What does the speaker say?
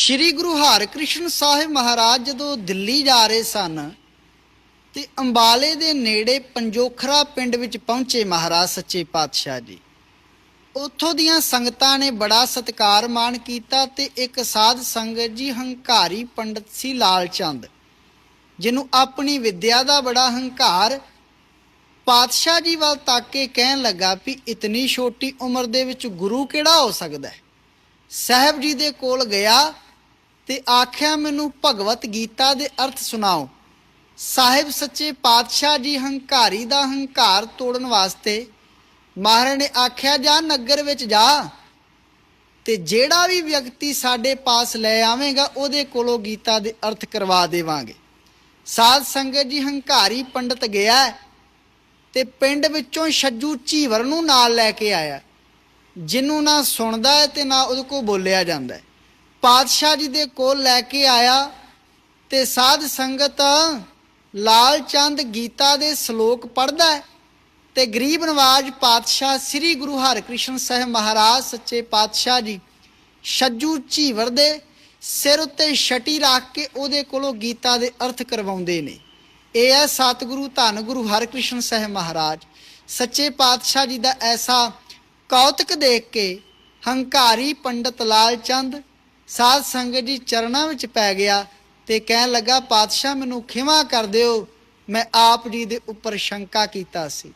ਸ਼੍ਰੀ ਗੁਰੂ ਹਰਿਕ੍ਰਿਸ਼ਨ ਸਾਹਿਬ ਮਹਾਰਾਜ ਜਦੋਂ ਦਿੱਲੀ ਜਾ ਰਹੇ ਸਨ ਤੇ ਅੰਬਾਲੇ ਦੇ ਨੇੜੇ ਪੰਜੋਖਰਾ ਪਿੰਡ ਵਿੱਚ ਪਹੁੰਚੇ ਮਹਾਰਾਜ ਸੱਚੇ ਪਾਤਸ਼ਾਹ ਜੀ। ਉੱਥੋਂ ਦੀਆਂ ਸੰਗਤਾਂ ਨੇ ਬੜਾ ਸਤਿਕਾਰ ਮਾਣ ਕੀਤਾ ਤੇ ਇੱਕ ਸਾਧ ਸੰਗਤ ਜੀ ਹੰਕਾਰੀ ਪੰਡਤ ਸੀ ਲਾਲ ਚੰਦ, ਜਿਹਨੂੰ ਆਪਣੀ ਵਿੱਦਿਆ ਦਾ ਬੜਾ ਹੰਕਾਰ ਪਾਤਸ਼ਾਹ ਜੀ ਵੱਲ ਤੱਕ ਕੇ ਕਹਿਣ ਲੱਗਾ ਵੀ ਇਤਨੀ ਛੋਟੀ ਉਮਰ ਦੇ ਵਿੱਚ ਗੁਰੂ ਕਿਹੜਾ ਹੋ ਸਕਦਾ ਹੈ? ਸਾਹਿਬ ਜੀ ਦੇ ਕੋਲ ਗਿਆ ਤੇ ਆਖਿਆ ਮੈਨੂੰ ਭਗਵਤ ਗੀਤਾ ਦੇ ਅਰਥ ਸੁਣਾਓ। ਸਾਹਿਬ ਸੱਚੇ ਪਾਤਸ਼ਾਹ ਜੀ ਹੰਕਾਰੀ ਦਾ ਹੰਕਾਰ ਤੋੜਨ ਵਾਸਤੇ ਮਹਾਰਾਜ ਨੇ ਆਖਿਆ, ਜਾ ਨਗਰ ਵਿੱਚ ਜਾ ਤੇ ਜਿਹੜਾ ਵੀ ਵਿਅਕਤੀ ਸਾਡੇ ਪਾਸ ਲੈ ਆਵੇਗਾ, ਉਹਦੇ ਕੋਲੋਂ ਗੀਤਾ ਦੇ ਅਰਥ ਕਰਵਾ ਦੇਵਾਂਗੇ। ਸਾਧ ਸੰਗਤ ਜੀ ਹੰਕਾਰੀ ਪੰਡਤ ਗਿਆ ਤੇ ਪਿੰਡ ਵਿੱਚੋਂ ਛੱਜੂ ਝੀਵਰ ਨੂੰ ਨਾਲ ਲੈ ਕੇ ਆਇਆ। ਜਿਹਨੂੰ ਨਾ ਸੁਣਦਾ ਹੈ ਤੇ ਨਾ ਉਹਦੇ ਕੋਲ ਬੋਲਿਆ ਜਾਂਦਾ। ਪਾਤਸ਼ਾਹ ਜੀ ਦੇ ਕੋਲ ਲੈ ਕੇ ਆਇਆ ਤੇ ਸਾਧ ਸੰਗਤ ਲਾਲ ਚੰਦ ਗੀਤਾ ਦੇ ਸ਼ਲੋਕ ਪੜ੍ਹਦਾ ਹੈ ਤੇ ਗਰੀਬ ਨਵਾਜ ਪਾਤਸ਼ਾਹ ਸ੍ਰੀ ਗੁਰੂ ਹਰਿਕ੍ਰਿਸ਼ਨ ਸਾਹਿਬ ਮਹਾਰਾਜ ਸੱਚੇ ਪਾਤਸ਼ਾਹ ਜੀ ਛੱਜੂ ਝੀਵਰ ਦੇ ਸਿਰ ਉੱਤੇ ਛਟੀ ਰੱਖ ਕੇ ਉਹਦੇ ਕੋਲੋਂ ਗੀਤਾ ਦੇ ਅਰਥ ਕਰਵਾਉਂਦੇ ਨੇ। ਇਹ ਹੈ ਸਤਿਗੁਰੂ ਧੰਨ ਗੁਰੂ ਹਰਿਕ੍ਰਿਸ਼ਨ ਸਾਹਿਬ ਮਹਾਰਾਜ। ਸੱਚੇ ਪਾਤਸ਼ਾਹ ਜੀ ਦਾ ਐਸਾ ਕੌਤਕ ਦੇਖ ਕੇ ਹੰਕਾਰੀ ਪੰਡਤ ਲਾਲ ਚੰਦ ਸਾਧ ਸੰਗਤ ਜੀ ਚਰਨਾਂ ਵਿੱਚ ਪੈ ਗਿਆ ਤੇ ਕਹਿਣ ਲੱਗਾ, ਪਾਤਸ਼ਾਹ, ਮੈਨੂੰ ਖਿਮਾ ਕਰ ਦਿਓ। ਮੈਂ ਆਪ ਜੀ ਦੇ ਉੱਪਰ ਸ਼ੰਕਾ ਕੀਤਾ ਸੀ।